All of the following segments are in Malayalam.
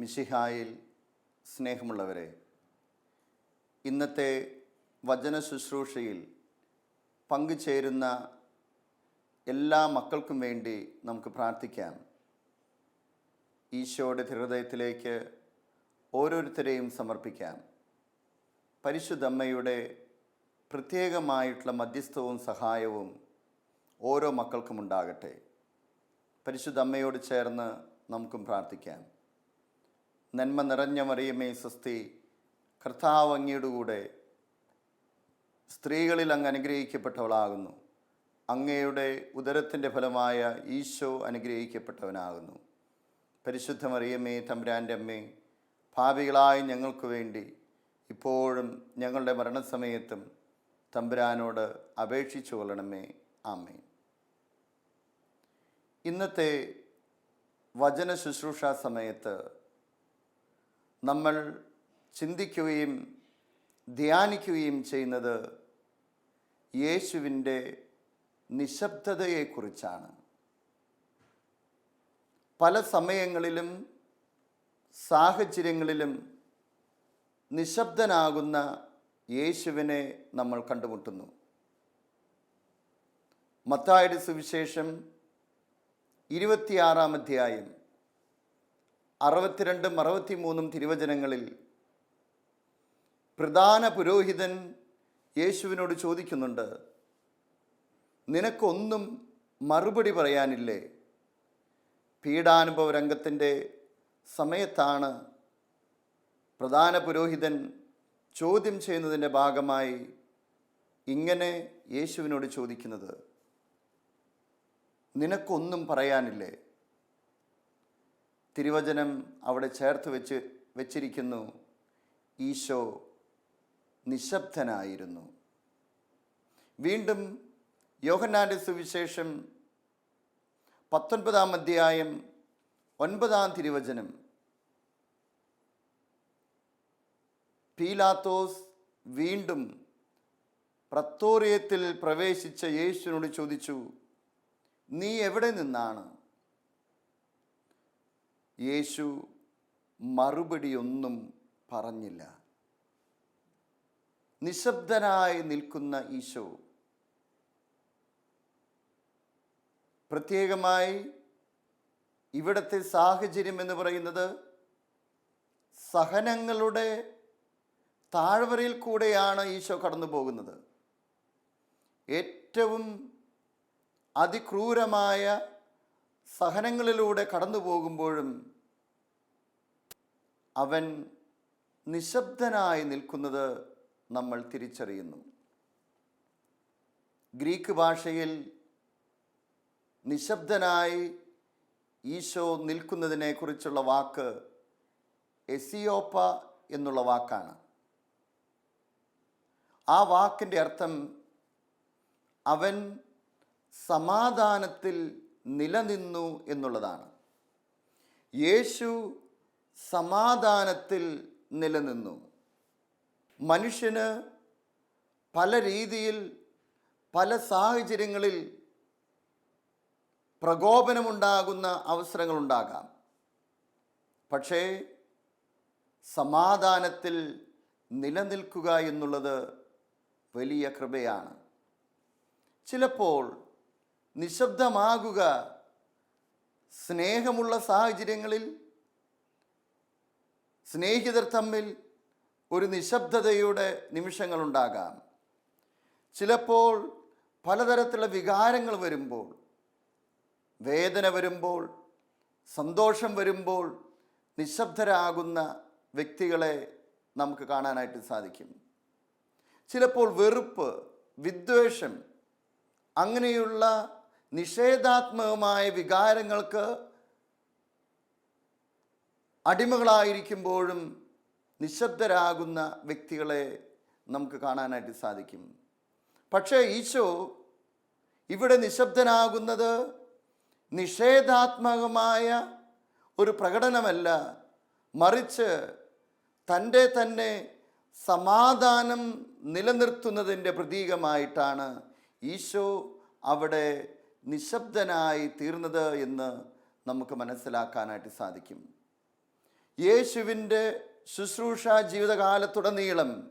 മിശിഹായിൽ സ്നേഹമുള്ളവരെ ഇന്നത്തെ വചന ശുശ്രൂഷയിൽ പങ്കുചേരുന്ന എല്ലാ മക്കൾക്കും വേണ്ടി നമുക്ക് പ്രാർത്ഥിക്കാം. ഈശോയുടെ ഹൃദയത്തിലേക്ക് ഓരോരുത്തരെയും സമർപ്പിക്കാം. പരിശുദ്ധമ്മയുടെ പ്രത്യേകമായിട്ടുള്ള മധ്യസ്ഥവും സഹായവും ഓരോ മക്കൾക്കും ഉണ്ടാകട്ടെ. പരിശുദ്ധമ്മയോട് ചേർന്ന് നമുക്കും പ്രാർത്ഥിക്കാം. നന്മ നിറഞ്ഞ മറിയമേ സ്വസ്തി. കർത്താവ് അങ്ങയുടെ കൂടെ സ്ത്രീകളിൽ അങ്ങ് അനുഗ്രഹിക്കപ്പെട്ടവളാകുന്നു. അങ്ങയുടെ ഉദരത്തിന്റെ ഫലമായ ഈശോ അനുഗ്രഹിക്കപ്പെട്ടവനാകുന്നു. പരിശുദ്ധ മറിയമ്മേ തമ്പുരാന്റെ അമ്മേ ഭാവികളായ ഞങ്ങൾക്ക് വേണ്ടി ഇപ്പോഴും ഞങ്ങളുടെ മരണസമയത്തും തമ്പുരാനോട് അപേക്ഷിച്ചു കൊള്ളണമേ. ആമേ ഇന്നത്തെ വചന ശുശ്രൂഷ സമയത്ത് നമ്മൾ ചിന്തിക്കുകയും ധ്യാനിക്കുകയും ചെയ്യുന്നത് യേശുവിന്റെ നിശബ്ദതയെക്കുറിച്ചാണ്. പല സമയങ്ങളിലും സാഹചര്യങ്ങളിലും നിശബ്ദനാകുന്ന യേശുവിനെ നമ്മൾ കണ്ടുമുട്ടുന്നു. മത്തായുടെ സുവിശേഷം ഇരുപത്തിയാറാം അധ്യായം അറുപത്തിരണ്ടും അറുപത്തിമൂന്നും തിരുവചനങ്ങളിൽ പ്രധാന പുരോഹിതൻ യേശുവിനോട് ചോദിക്കുന്നുണ്ട് നിനക്കൊന്നും മറുപടി പറയാനില്ലേ? പീഡാനുഭവ രംഗത്തിന്റെ സമയത്താണ് പ്രധാന പുരോഹിതൻ ചോദ്യം ചെയ്യുന്നതിന്റെ ഭാഗമായി ഇങ്ങനെ യേശുവിനോട് ചോദിക്കുന്നത്. നിനക്കൊന്നും പറയാനില്ലേ? തിരുവചനം അവിടെ ചേർത്ത് വെച്ച് വെച്ചിരിക്കുന്നു. ഈശോ നിശബ്ദനായിരുന്നു. വീണ്ടും യോഹന്നാന്റെ സുവിശേഷം പത്തൊൻപതാം അധ്യായം ഒൻപതാം തിരുവചനം. പീലാത്തോസ് വീണ്ടും പ്രത്തോറിയത്തിൽ പ്രവേശിച്ച യേശുവിനോട് ചോദിച്ചു നീ എവിടെ നിന്നാണ്? യേശു മറുപടിയൊന്നും പറഞ്ഞില്ല. നിശബ്ദനായി നിൽക്കുന്ന ഈശോ പ്രത്യേകമായി ഇവിടത്തെ സാഹചര്യം എന്ന് പറയുന്നത് സഹനങ്ങളുടെ താഴ്വരയിൽ കൂടെയാണ് ഈശോ കടന്നു പോകുന്നത്. ഏറ്റവും അതിക്രൂരമായ സഹനങ്ങളിലൂടെ കടന്നു പോകുമ്പോഴും അവൻ നിശബ്ദനായി നിൽക്കുന്നത് നമ്മൾ തിരിച്ചറിയുന്നു. ഗ്രീക്ക് ഭാഷയിൽ നിശബ്ദനായി ഈശോ നിൽക്കുന്നതിനെ കുറിച്ചുള്ള വാക്ക് എസിയോപ്പ എന്നുള്ള വാക്കാണ്. ആ വാക്കിന്റെ അർത്ഥം അവൻ സമാധാനത്തിൽ നിലനിന്നു എന്നുള്ളതാണ്. യേശു സമാധാനത്തിൽ നിലനിന്നു. മനുഷ്യന് പല രീതിയിൽ പല സാഹചര്യങ്ങളിൽ പ്രകോപനമുണ്ടാകുന്ന അവസരങ്ങളുണ്ടാകാം. പക്ഷേ സമാധാനത്തിൽ നിലനിൽക്കുക എന്നുള്ളത് വലിയ കൃപയാണ്. ചിലപ്പോൾ നിശബ്ദമാകുക. സ്നേഹമുള്ള സാഹചര്യങ്ങളിൽ സ്നേഹിതർ തമ്മിൽ ഒരു നിശബ്ദതയുടെ നിമിഷങ്ങളുണ്ടാകാം. ചിലപ്പോൾ പലതരത്തിലുള്ള വികാരങ്ങൾ വരുമ്പോൾ വേദന വരുമ്പോൾ സന്തോഷം വരുമ്പോൾ നിശബ്ദരാകുന്ന വ്യക്തികളെ നമുക്ക് കാണാനായിട്ട് സാധിക്കും. ചിലപ്പോൾ വെറുപ്പ് വിദ്വേഷം അങ്ങനെയുള്ള നിഷേധാത്മകമായ വികാരങ്ങൾക്ക് അടിമകളായിരിക്കുമ്പോഴും നിശബ്ദരാകുന്ന വ്യക്തികളെ നമുക്ക് കാണാനായിട്ട് സാധിക്കും. പക്ഷേ ഈശോ ഇവിടെ നിശബ്ദനാകുന്നത് നിഷേധാത്മകമായ ഒരു പ്രകടനമല്ല. മറിച്ച് തന്റെ തന്നെ സമാധാനം നിലനിർത്തുന്നതിന്റെ പ്രതീകമായിട്ടാണ് ഈശോ അവിടെ നിശബ്ദനായി തീർന്നത് എന്ന് നമുക്ക് മനസ്സിലാക്കാനായിട്ട് സാധിക്കും. യേശുവിന്റെ ശുശ്രൂഷ ജീവിതകാലത്തുടനീളം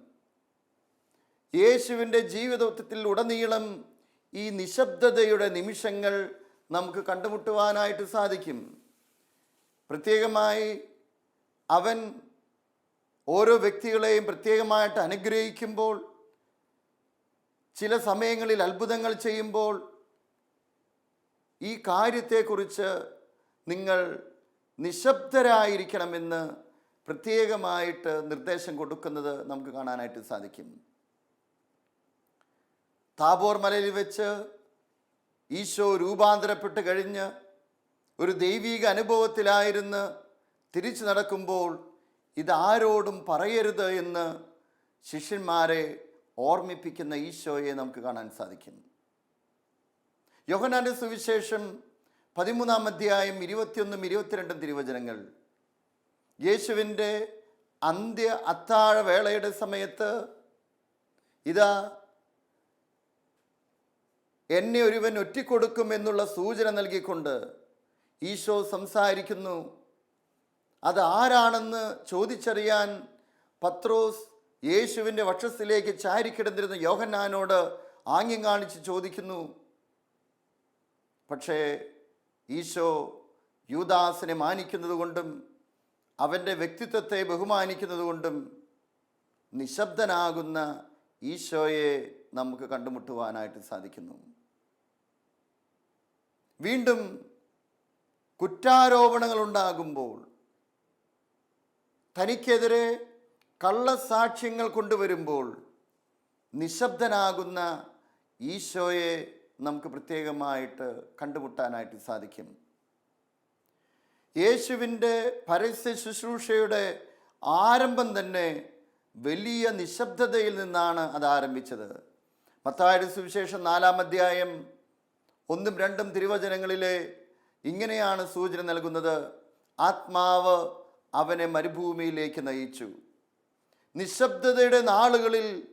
യേശുവിന്റെ ജീവിതത്തിൽ ഉടനീളം ഈ നിശബ്ദതയുടെ നിമിഷങ്ങൾ നമുക്ക് കണ്ടുമുട്ടുവാനായിട്ട് സാധിക്കും. പ്രത്യേകമായി അവൻ ഓരോ വ്യക്തികളെയും പ്രത്യേകമായിട്ട് അനുഗ്രഹിക്കുമ്പോൾ ചില സമയങ്ങളിൽ അത്ഭുതങ്ങൾ ചെയ്യുമ്പോൾ ഈ കാര്യത്തെക്കുറിച്ച് നിങ്ങൾ നിശബ്ദരായിരിക്കണമെന്ന് പ്രത്യേകമായിട്ട് നിർദ്ദേശം കൊടുക്കുന്നത് നമുക്ക് കാണാനായിട്ട് സാധിക്കും. താബോർ മലയിൽ വെച്ച് ഈശോ രൂപാന്തരപ്പെട്ട് കഴിഞ്ഞ് ഒരു ദൈവീക അനുഭവത്തിലായിരുന്ന് തിരിച്ചു നടക്കുമ്പോൾ ഇതാരോടും പറയരുത് എന്ന് ശിഷ്യന്മാരെ ഓർമ്മിപ്പിക്കുന്ന ഈശോയെ നമുക്ക് കാണാൻ സാധിക്കും. യോഹനാന്റെ സുവിശേഷം പതിമൂന്നാം അധ്യായം ഇരുപത്തിയൊന്നും ഇരുപത്തിരണ്ടും തിരുവചനങ്ങൾ. യേശുവിന്റെ അന്ത്യ അത്താഴ വേളയുടെ സമയത്ത് ഇതാ എന്നെ ഒരുവൻ ഒറ്റിക്കൊടുക്കും എന്നുള്ള സൂചന നൽകിക്കൊണ്ട് ഈശോ സംസാരിക്കുന്നു. അത് ആരാണെന്ന് ചോദിച്ചറിയാൻ പത്രോസ് യേശുവിന്റെ വക്ഷത്തിലേക്ക് ചാരിക്കിടന്നിരുന്ന യോഹന്നാനോട് ആംഗ്യം കാണിച്ച് ചോദിക്കുന്നു. പക്ഷേ ഈശോ യൂദാസിനെ മാനിക്കുന്നതുകൊണ്ടും അവന്റെ വ്യക്തിത്വത്തെ ബഹുമാനിക്കുന്നത് കൊണ്ടും നിശബ്ദനാകുന്ന ഈശോയെ നമുക്ക് കണ്ടുമുട്ടുവാനായിട്ട് സാധിക്കുന്നു. വീണ്ടും കുറ്റാരോപണങ്ങൾ ഉണ്ടാകുമ്പോൾ തനിക്കെതിരെ കള്ളസാക്ഷ്യങ്ങൾ കൊണ്ടുവരുമ്പോൾ നിശബ്ദനാകുന്ന ഈശോയെ നമുക്ക് പ്രത്യേകമായിട്ട് കണ്ടുമുട്ടാനായിട്ട് സാധിക്കും. യേശുവിന്റെ പരസ്യ ശുശ്രൂഷയുടെ ആരംഭം തന്നെ വലിയ നിശബ്ദതയിൽ നിന്നാണ് അത് ആരംഭിച്ചത്. മത്തായുടെ സുവിശേഷം നാലാം അധ്യായം ഒന്നും രണ്ടും തിരുവചനങ്ങളിലെ ഇങ്ങനെയാണ് സൂചന നൽകുന്നത്. ആത്മാവ് അവനെ മരുഭൂമിയിലേക്ക് നയിച്ചു. നിശബ്ദതയുടെ നാളുകളിൽ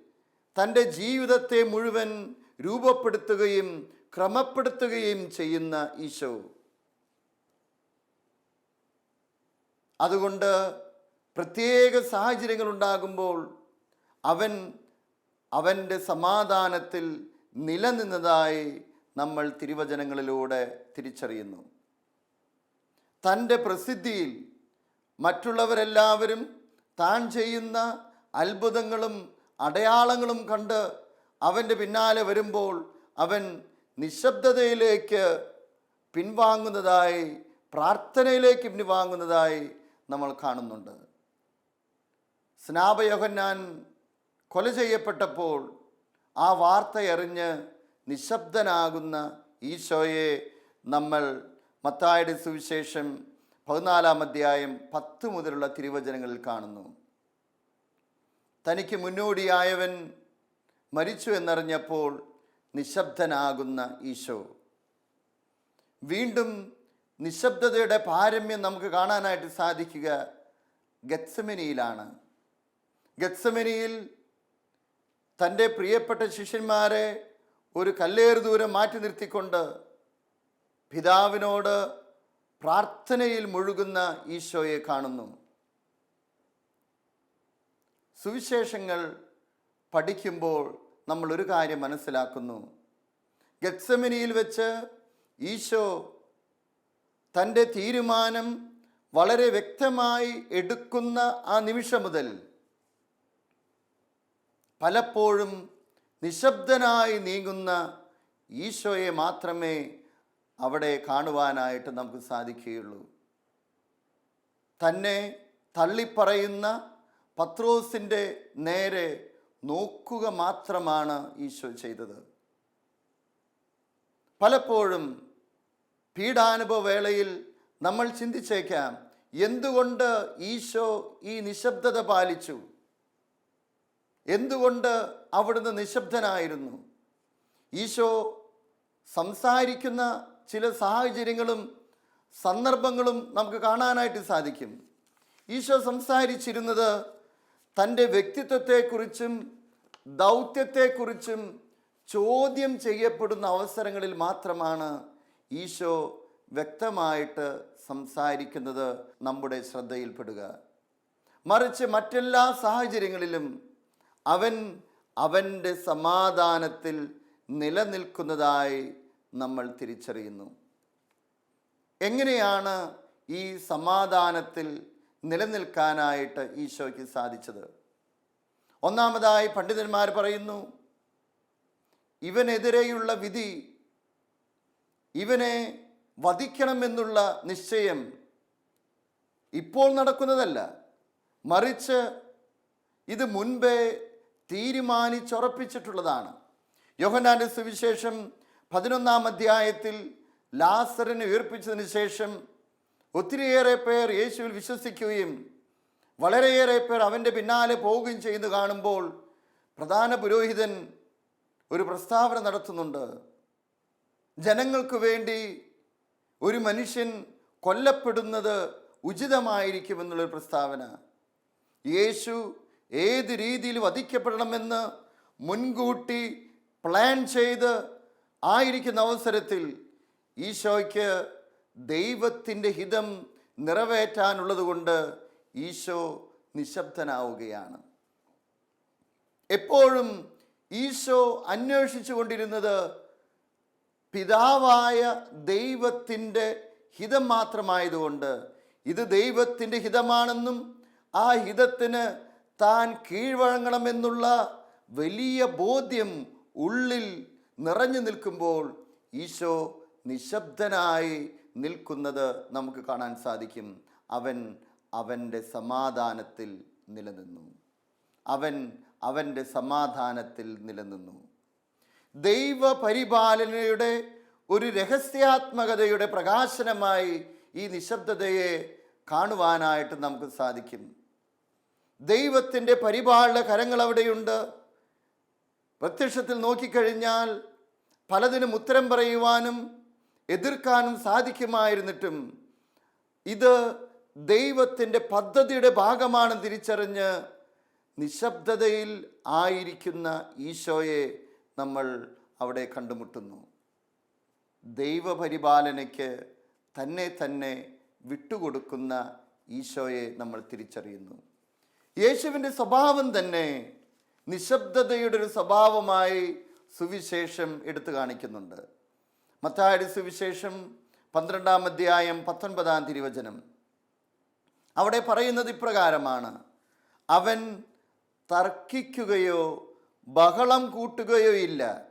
തന്റെ ജീവിതത്തെ മുഴുവൻ രൂപപ്പെടുത്തുകയും ക്രമപ്പെടുത്തുകയും ചെയ്യുന്ന ഈശോ. അതുകൊണ്ട് പ്രത്യേക സാഹചര്യങ്ങൾ ഉണ്ടാകുമ്പോൾ അവൻ അവന്റെ സമാധാനത്തിൽ നിലനിന്നതായി നമ്മൾ തിരുവചനങ്ങളിലൂടെ തിരിച്ചറിയുന്നു. തന്റെ പ്രസിദ്ധിയിൽ മറ്റുള്ളവരെല്ലാവരും താൻ ചെയ്യുന്ന അത്ഭുതങ്ങളും അടയാളങ്ങളും കണ്ട് അവന്റെ പിന്നാലെ വരുമ്പോൾ അവൻ നിശബ്ദതയിലേക്ക് പിൻവാങ്ങുന്നതായി പ്രാർത്ഥനയിലേക്ക് പിൻവാങ്ങുന്നതായി നമ്മൾ കാണുന്നുണ്ട്. സ്നാപയോഹന്നാൻ കൊല ചെയ്യപ്പെട്ടപ്പോൾ ആ വാർത്തയറിഞ്ഞ് നിശബ്ദനാകുന്ന ഈശോയെ നമ്മൾ മത്തായുടെ സുവിശേഷം പതിനാലാം അധ്യായം പത്ത് മുതലുള്ള തിരുവചനങ്ങളിൽ കാണുന്നു. തനിക്ക് മുന്നോടിയായവൻ മരിച്ചു എന്നറിഞ്ഞപ്പോൾ നിശബ്ദനാകുന്ന ഈശോ. വീണ്ടും നിശബ്ദതയുടെ പാരമ്യം നമുക്ക് കാണാനായിട്ട് സാധിക്കുക ഗത്സമനിയിലാണ്. ഗത്സമനിയിൽ തന്റെ പ്രിയപ്പെട്ട ശിഷ്യന്മാരെ ഒരു കല്ലേറ് ദൂരം മാറ്റി നിർത്തിക്കൊണ്ട് പിതാവിനോട് പ്രാർത്ഥനയിൽ മുഴുകുന്ന ഈശോയെ കാണുന്നു. സുവിശേഷങ്ങൾ പഠിക്കുമ്പോൾ നമ്മൾ ഒരു കാര്യം മനസ്സിലാക്കുന്നു. ഗത്സമിനിയിൽ വെച്ച് ഈശോ തന്റെ തീരുമാനം വളരെ വ്യക്തമായി എടുക്കുന്ന ആ നിമിഷം മുതൽ പലപ്പോഴും നിശബ്ദനായി നീങ്ങുന്ന ഈശോയെ മാത്രമേ അവിടെ കാണുവാനായിട്ട് നമുക്ക് സാധിക്കുകയുള്ളൂ. തന്നെ തള്ളിപ്പറയുന്ന പത്രോസിന്റെ നേരെ നോക്കുക മാത്രമാണ് ഈശോ ചെയ്തത്. പലപ്പോഴും പീഡാനുഭവ വേളയിൽ നമ്മൾ ചിന്തിച്ചേക്കാം എന്തുകൊണ്ട് ഈശോ ഈ നിശബ്ദത പാലിച്ചു? എന്തുകൊണ്ട് അവിടുന്ന് നിശബ്ദനായിരുന്നു? ഈശോ സംസാരിക്കുന്ന ചില സാഹചര്യങ്ങളും സന്ദർഭങ്ങളും നമുക്ക് കാണാനായിട്ട് സാധിക്കും. ഈശോ സംസാരിച്ചിരുന്നത് തന്റെ വ്യക്തിത്വത്തെക്കുറിച്ചും ദൗത്യത്തെക്കുറിച്ചും ചോദ്യം ചെയ്യപ്പെടുന്ന അവസരങ്ങളിൽ മാത്രമാണ് ഈശോ വ്യക്തമായിട്ട് സംസാരിക്കുന്നത് നമ്മുടെ ശ്രദ്ധയിൽപ്പെടുക. മറിച്ച് മറ്റെല്ലാ സാഹചര്യങ്ങളിലും അവൻ അവന്റെ സമാധാനത്തിൽ നിലനിൽക്കുന്നതായി നമ്മൾ തിരിച്ചറിയുന്നു. എങ്ങനെയാണ് ഈ സമാധാനത്തിൽ നിലനിൽക്കാനായിട്ട് ഈശോയ്ക്ക് സാധിച്ചത്? ഒന്നാമതായി പണ്ഡിതന്മാർ പറയുന്നു ഇവനെതിരെയുള്ള വിധി ഇവനെ വധിക്കണമെന്നുള്ള നിശ്ചയം ഇപ്പോൾ നടക്കുന്നതല്ല. മറിച്ച് ഇത് മുൻപേ തീരുമാനിച്ചുറപ്പിച്ചിട്ടുള്ളതാണ്. യോഹനാന്റെ സുവിശേഷം പതിനൊന്നാം അധ്യായത്തിൽ ലാസറിനെ ഉയർപ്പിച്ചതിന് ശേഷം ഒത്തിരിയേറെ പേർ യേശുവിൽ വിശ്വസിക്കുകയും വളരെയേറെ പേർ അവന്റെ പിന്നാലെ പോവുകയും ചെയ്യുന്നത് കാണുമ്പോൾ പ്രധാന പുരോഹിതൻ ഒരു പ്രസ്താവന നടത്തുന്നുണ്ട്. ജനങ്ങൾക്ക് വേണ്ടി ഒരു മനുഷ്യൻ കൊല്ലപ്പെടുന്നത് ഉചിതമായിരിക്കുമെന്നുള്ളൊരു പ്രസ്താവന. യേശു ഏത് രീതിയിൽ വധിക്കപ്പെടണമെന്ന് മുൻകൂട്ടി പ്ലാൻ ചെയ്ത് ആയിരിക്കുന്ന അവസരത്തിൽ ഈശോയ്ക്ക് ദൈവത്തിന്റെ ഹിതം നിറവേറ്റാനുള്ളത് കൊണ്ട് ഈശോ നിശബ്ദനാവുകയാണ്. എപ്പോഴും ഈശോ അന്വേഷിച്ചു കൊണ്ടിരുന്നത് പിതാവായ ദൈവത്തിന്റെ ഹിതം മാത്രമായതുകൊണ്ട്. ഇത് ദൈവത്തിന്റെ ഹിതമാണെന്നും ആ ഹിതത്തിന് താൻ കീഴ്വഴങ്ങണമെന്നുള്ള വലിയ ബോധ്യം ഉള്ളിൽ നിറഞ്ഞു നിൽക്കുമ്പോൾ ഈശോ നിശബ്ദനായി നിൽക്കുന്നത് നമുക്ക് കാണാൻ സാധിക്കും. അവൻ അവന്റെ സമാധാനത്തിൽ നിലനിന്നു. അവൻ അവന്റെ സമാധാനത്തിൽ നിലനിന്നു. ദൈവ പരിപാലനയുടെ ഒരു രഹസ്യാത്മകതയുടെ പ്രകാശനമായി ഈ നിശബ്ദതയെ കാണുവാനായിട്ട് നമുക്ക് സാധിക്കും. ദൈവത്തിന്റെ പരിപാലന കരങ്ങൾ അവിടെയുണ്ട്. പ്രത്യക്ഷത്തിൽ നോക്കിക്കഴിഞ്ഞാൽ പലതിനും ഉത്തരം പറയുവാനും എതിർക്കാനും സാധിക്കുമായിരുന്നിട്ടും ഇത് ദൈവത്തിന്റെ പദ്ധതിയുടെ ഭാഗമാണ് തിരിച്ചറിഞ്ഞ് നിശബ്ദതയിൽ ആയിരിക്കുന്ന ഈശോയെ നമ്മൾ അവിടെ കണ്ടുമുട്ടുന്നു. ദൈവപരിപാലനയ്ക്ക് തന്നെ തന്നെ വിട്ടുകൊടുക്കുന്ന ഈശോയെ നമ്മൾ തിരിച്ചറിയുന്നു. യേശുവിന്റെ സ്വഭാവം തന്നെ നിശബ്ദതയുടെ ഒരു സ്വഭാവമായി സുവിശേഷം എടുത്തു കാണിക്കുന്നുണ്ട്. മത്തായുടെ സുവിശേഷം പന്ത്രണ്ടാം അധ്യായം പത്തൊൻപതാം തിരുവചനം. അവിടെ പറയുന്നത് ഇപ്രകാരമാണ്. അവൻ തർക്കിക്കുകയോ ബഹളം കൂട്ടുകയോ ഇല്ല.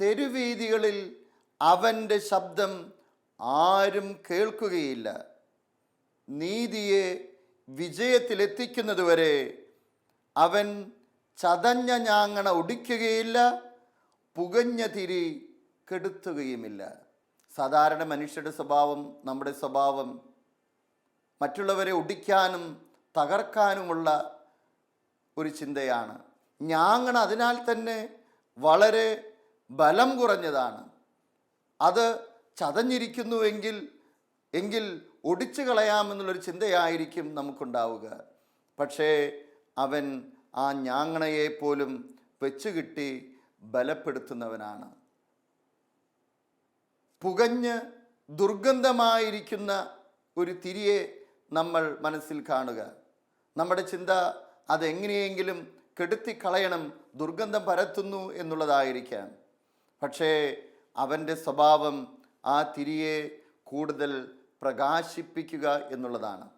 തെരുവീതികളിൽ അവന്റെ ശബ്ദം ആരും കേൾക്കുകയില്ല. നീതിയെ വിജയത്തിലെത്തിക്കുന്നതുവരെ അവൻ ചതഞ്ഞ ഞാങ്ങണ ഒടിക്കുകയില്ല പുകഞ്ഞ തിരി കെടുത്തുകയുമില്ല. സാധാരണ മനുഷ്യരുടെ സ്വഭാവം നമ്മുടെ സ്വഭാവം മറ്റുള്ളവരെ ഒടിക്കാനും തകർക്കാനുമുള്ള ഒരു ചിന്തയാണ്. ഞാങ്ങണ അതിനാൽ തന്നെ വളരെ ബലം കുറഞ്ഞതാണ്. അത് ചതഞ്ഞിരിക്കുന്നുവെങ്കിൽ എങ്കിൽ ഒടിച്ചു കളയാമെന്നുള്ളൊരു ചിന്തയായിരിക്കും നമുക്കുണ്ടാവുക. പക്ഷേ അവൻ ആ ഞാങ്ങണയെ പോലും വെച്ചുകിട്ടി ബലപ്പെടുത്തുന്നവനാണ്. പുകഞ്ഞ് ദുർഗന്ധമായിരിക്കുന്ന ഒരു തിരിയെ നമ്മൾ മനസ്സിൽ കാണുക. നമ്മുടെ ചിന്ത അതെങ്ങനെയെങ്കിലും കെടുത്തിക്കളയണം ദുർഗന്ധം പരത്തുന്നു എന്നുള്ളതായിരിക്കാം. പക്ഷേ അവന്റെ സ്വഭാവം ആ തിരിയെ കൂടുതൽ പ്രകാശിപ്പിക്കുക എന്നുള്ളതാണ്.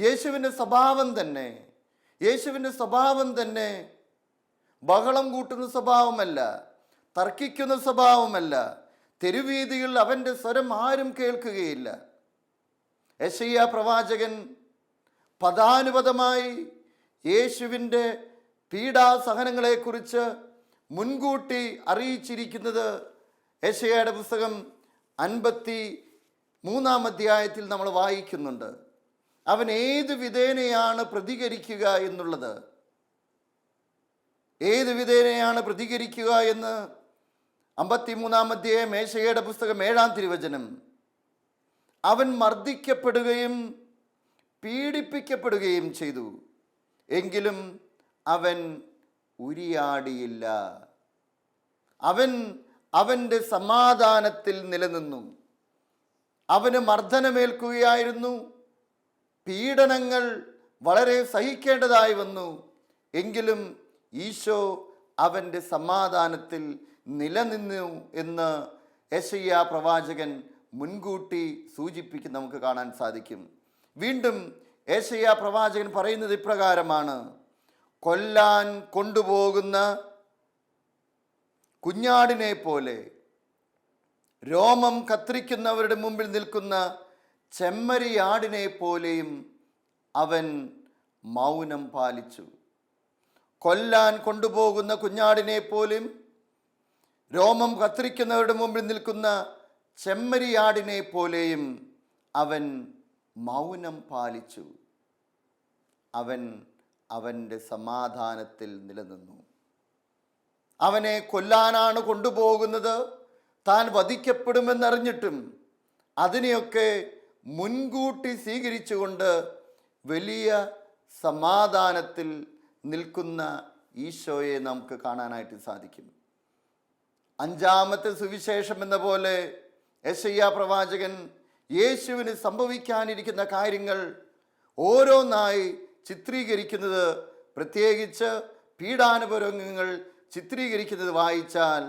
യേശുവിന്റെ സ്വഭാവം തന്നെ യേശുവിന്റെ സ്വഭാവം തന്നെ ബഹളം കൂട്ടുന്ന സ്വഭാവമല്ല തർക്കിക്കുന്ന സ്വഭാവമല്ല തെരുവീതിയിൽ അവന്റെ സ്വരം ആരും കേൾക്കുകയില്ല. യശയ്യ പ്രവാചകൻ പദാനുപദമായി യേശുവിന്റെ പീഡാസഹനങ്ങളെക്കുറിച്ച് മുൻകൂട്ടി അറിയിച്ചിരിക്കുന്നത് യശയുടെ പുസ്തകം അൻപത്തി മൂന്നാം അധ്യായത്തിൽ നമ്മൾ വായിക്കുന്നുണ്ട്. അവൻ ഏത് വിധേനയാണ് പ്രതികരിക്കുക എന്നുള്ളത്? ഏത് വിധേനയാണ് പ്രതികരിക്കുക എന്ന്? അമ്പത്തിമൂന്നാം അധ്യായം മേശയുടെ പുസ്തകം ഏഴാം തിരുവചനം. അവൻ മർദ്ദിക്കപ്പെടുകയും പീഡിപ്പിക്കപ്പെടുകയും ചെയ്തു. എങ്കിലും അവൻ ഉരിയാടിയില്ല. അവൻ അവന്റെ സമാധാനത്തിൽ നിലനിന്നു. അവന് മർദ്ദനമേൽക്കുകയായിരുന്നു. പീഡനങ്ങൾ വളരെ സഹിക്കേണ്ടതായി വന്നു. എങ്കിലും ഈശോ അവന്റെ സമാധാനത്തിൽ നിലനിന്നു എന്ന് യശയ്യ പ്രവാചകൻ മുൻകൂട്ടി സൂചിപ്പിക്കും നമുക്ക് കാണാൻ സാധിക്കും. വീണ്ടും യേശയ്യ പ്രവാചകൻ പറയുന്നത് ഇപ്രകാരമാണ്. കൊല്ലാൻ കൊണ്ടുപോകുന്ന കുഞ്ഞാടിനെ പോലെ രോമം കത്തിരിക്കുന്നവരുടെ മുമ്പിൽ നിൽക്കുന്ന ചെമ്മരിയാടിനെ പോലെയും അവൻ മൗനം പാലിച്ചു. കൊല്ലാൻ കൊണ്ടുപോകുന്ന കുഞ്ഞാടിനെ പോലും രോമം കത്തിരിക്കുന്നവരുടെ മുമ്പിൽ നിൽക്കുന്ന ചെമ്മരിയാടിനെ പോലെയും അവൻ മൗനം പാലിച്ചു. അവൻ അവന്റെ സമാധാനത്തിൽ നിലനിന്നു. അവനെ കൊല്ലാനാണ് കൊണ്ടുപോകുന്നത്. താൻ വധിക്കപ്പെടുമെന്നറിഞ്ഞിട്ടും അതിനെയൊക്കെ മുൻകൂട്ടി സ്വീകരിച്ചുകൊണ്ട് വലിയ സമാധാനത്തിൽ നിൽക്കുന്ന ഈശോയെ നമുക്ക് കാണാനായിട്ട് സാധിക്കും. അഞ്ചാമത്തെ സുവിശേഷം എന്ന പോലെ യശയ്യ പ്രവാചകൻ യേശുവിന് സംഭവിക്കാനിരിക്കുന്ന കാര്യങ്ങൾ ഓരോന്നായി ചിത്രീകരിക്കുന്നത് പ്രത്യേകിച്ച് പീഡാനുപരങ്ങൾ ചിത്രീകരിക്കുന്നത് വായിച്ചാൽ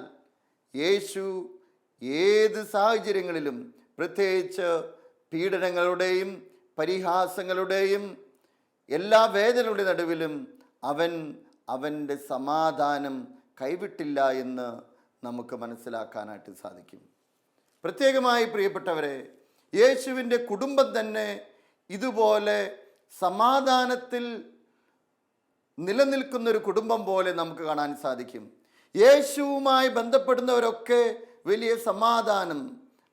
യേശു ഏത് സാഹചര്യങ്ങളിലും പ്രത്യേകിച്ച് പീഡനങ്ങളുടെയും പരിഹാസങ്ങളുടെയും എല്ലാ വേദനയുടെ നടുവിലും അവൻ അവന്റെ സമാധാനം കൈവിട്ടില്ല എന്ന് നമുക്ക് മനസ്സിലാക്കാനായിട്ട് സാധിക്കും. പ്രത്യേകമായി പ്രിയപ്പെട്ടവരെ യേശുവിന്റെ കുടുംബം തന്നെ ഇതുപോലെ സമാധാനത്തിൽ നിലനിൽക്കുന്ന ഒരു കുടുംബം പോലെ നമുക്ക് കാണാൻ സാധിക്കും. യേശുവുമായി ബന്ധപ്പെടുന്നവരൊക്കെ വലിയ സമാധാനം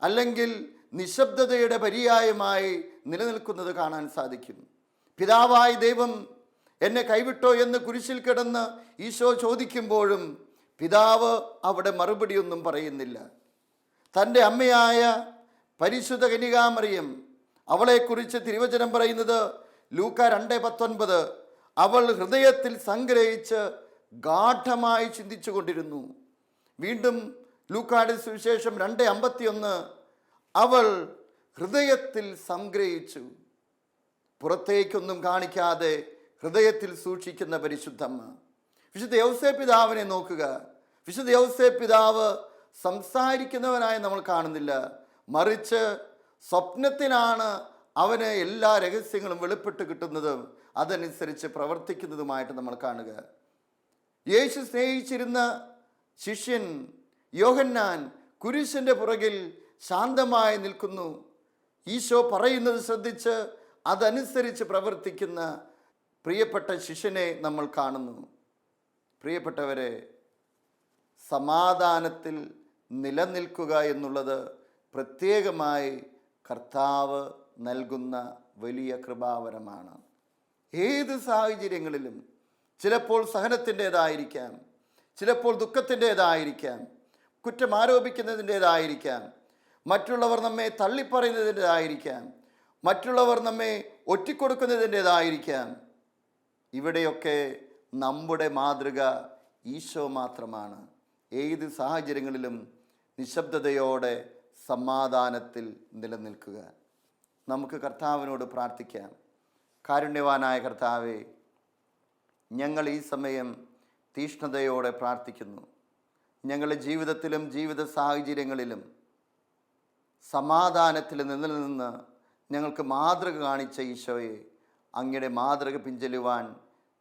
അല്ലെങ്കിൽ നിശബ്ദതയുടെ പര്യായമായി നിലനിൽക്കുന്നത് കാണാൻ സാധിക്കും. പിതാവായ ദൈവം എന്നെ കൈവിട്ടോ എന്ന് കുരിശിൽ കിടന്ന് ഈശോ ചോദിക്കുമ്പോഴും പിതാവ് അവിടെ മറുപടിയൊന്നും പറയുന്നില്ല. തന്റെ അമ്മയായ പരിശുദ്ധ കനികാമറിയം അവളെക്കുറിച്ച് തിരുവചനം പറയുന്നത് ലൂക്ക രണ്ട് പത്തൊൻപത്. അവൾ ഹൃദയത്തിൽ സംഗ്രഹിച്ച് ഗാഠമായി ചിന്തിച്ചു കൊണ്ടിരുന്നു. വീണ്ടും ലൂക്കാട് സുവിശേഷം രണ്ട് അമ്പത്തിയൊന്ന്. അവൾ ഹൃദയത്തിൽ സംഗ്രഹിച്ചു. പുറത്തേക്കൊന്നും കാണിക്കാതെ ഹൃദയത്തിൽ സൂക്ഷിക്കുന്ന പരിശുദ്ധമ്മ. വിശുദ്ധ യൗസേ പിതാവിനെ നോക്കുക. വിശുദ്ധ യൗസേ പിതാവ് സംസാരിക്കുന്നവനായി നമ്മൾ കാണുന്നില്ല. മറിച്ച് സ്വപ്നത്തിലാണ് അവന് എല്ലാ രഹസ്യങ്ങളും വെളിപ്പെട്ട് കിട്ടുന്നതും. അതനുസരിച്ച് പ്രവർത്തിക്കുന്നതുമായിട്ട് നമ്മൾ കാണുക. യേശു സ്നേഹിച്ചിരുന്ന ശിഷ്യൻ യോഹന്നാൻ കുരിശിന്റെ പുറകിൽ ശാന്തമായി നിൽക്കുന്നു. ഈശോ പറയുന്നത് ശ്രദ്ധിച്ച് അതനുസരിച്ച് പ്രവർത്തിക്കുന്ന പ്രിയപ്പെട്ട ശിഷ്യനെ നമ്മൾ കാണുന്നു. പ്രിയപ്പെട്ടവരെ സമാധാനത്തിൽ നിലനിൽക്കുക എന്നുള്ളത് പ്രത്യേകമായി കർത്താവ് നൽകുന്ന വലിയ കൃപാവരമാണ്. ഏത് സാഹചര്യങ്ങളിലും ചിലപ്പോൾ സഹനത്തിന്റേതായിരിക്കാം ചിലപ്പോൾ ദുഃഖത്തിന്റേതായിരിക്കാം കുറ്റം ആരോപിക്കുന്നതിന്റേതായിരിക്കാം മറ്റുള്ളവർ നമ്മെ തള്ളിപ്പറയുന്നതിന്റേതായിരിക്കാം മറ്റുള്ളവർ നമ്മെ ഒറ്റിക്കൊടുക്കുന്നതിന്റേതായിരിക്കാം. ഇവിടെയൊക്കെ നമ്മുടെ മാതൃക ഈശോ മാത്രമാണ്. ഏത് സാഹചര്യങ്ങളിലും നിശബ്ദതയോടെ സമാധാനത്തിൽ നിലനിൽക്കുക. നമുക്ക് കർത്താവിനോട് പ്രാർത്ഥിക്കാം. കാരുണ്യവാനായ കർത്താവെ ഞങ്ങൾ ഈ സമയം തീഷ്ണതയോടെ പ്രാർത്ഥിക്കുന്നു. ഞങ്ങളുടെ ജീവിതത്തിലും ജീവിത സാഹചര്യങ്ങളിലും സമാധാനത്തിൽ നിലനിന്ന് ഞങ്ങൾക്ക് മാതൃക കാണിച്ച ഈശോയെ അങ്ങയുടെ മാതൃക പിഞ്ചലുവാൻ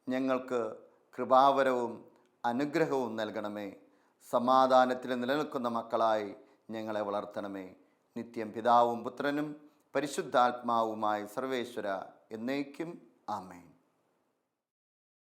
ഞങ്ങൾക്ക് കൃപാവരവും അനുഗ്രഹവും നൽകണമേ. സമാധാനത്തിൽ നിലനിൽക്കുന്ന മക്കളായി ഞങ്ങളെ വളർത്തണമേ. നിത്യം പിതാവും പുത്രനും പരിശുദ്ധാത്മാവുമായി സർവേശ്വര എന്നേക്കും. ആമേൻ.